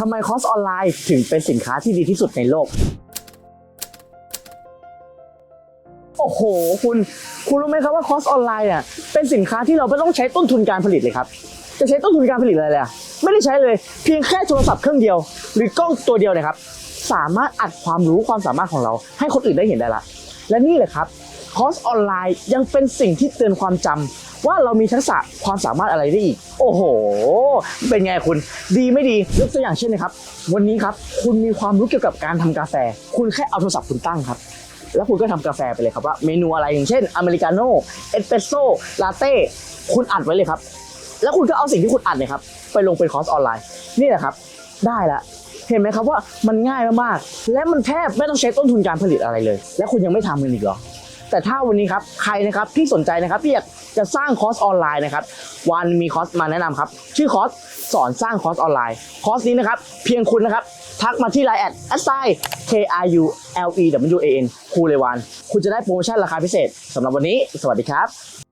ทำไมคอร์สออนไลน์ถึงเป็นสินค้าที่ดีที่สุดในโลก โอ้โห คุณ คุณรู้ไหมครับว่าคอร์สออนไลน์เนี่ยเป็นสินค้าที่เราไม่ต้องใช้ต้นทุนการผลิตเลยครับ จะใช้ต้นทุนการผลิตอะไรเลยไม่ได้ใช้เลย เพียงแค่โทรศัพท์เครื่องเดียว หรือกล้องตัวเดียวเนะครับ สามารถอัดความรู้ความสามารถของเรา ให้คนอื่นได้เห็นได้ละ และนี่แหละครับคอร์สออนไลน์ยังเป็นสิ่งที่เตือนความจำว่าเรามีทักษะความสามารถอะไรได้อีก โอ้โห เป็นไงคุณดีไม่ดียกตัวอย่างเช่นนะครับ วันนี้ครับคุณมีความรู้เกี่ยวกับการทำกาแฟ คุณแค่เอาโทรศัพท์คุณตั้งครับ แล้วคุณก็ทำกาแฟไปเลยครับว่าเมนูอะไรอย่างเช่นอเมริกาโน่เอสเปรสโซ่ลาเต้คุณอัดไว้เลยครับ แล้วคุณก็เอาสิ่งที่คุณอัดเนี่ยครับไปลงเป็นคอร์สออนไลน์นี่แหละครับ ได้ละเห็นไหมครับว่ามันง่ายมากๆและมันแทบไม่ต้องใช้ต้นทุนการผลิตอะไรเลย และคุณยังไม่ทำมันอีกเหรอ แต่ถ้าวันนี้ครับใครนะครับที่สนใจนะครับที่อยากจะสร้างคอร์สออนไลน์นะครับวันมีคอร์สมาแนะนำครับ ชื่อคอร์สสอนสร้างคอร์สออนไลน์ คอร์สนี้นะครับ เพียงคุณนะครับ ทักมาที่ไลน์แอดแอสไซ k r u l e w a n คูเลวานคุณจะได้โปรโมชั่นราคาพิเศษสำหรับวันนี้ สวัสดีครับ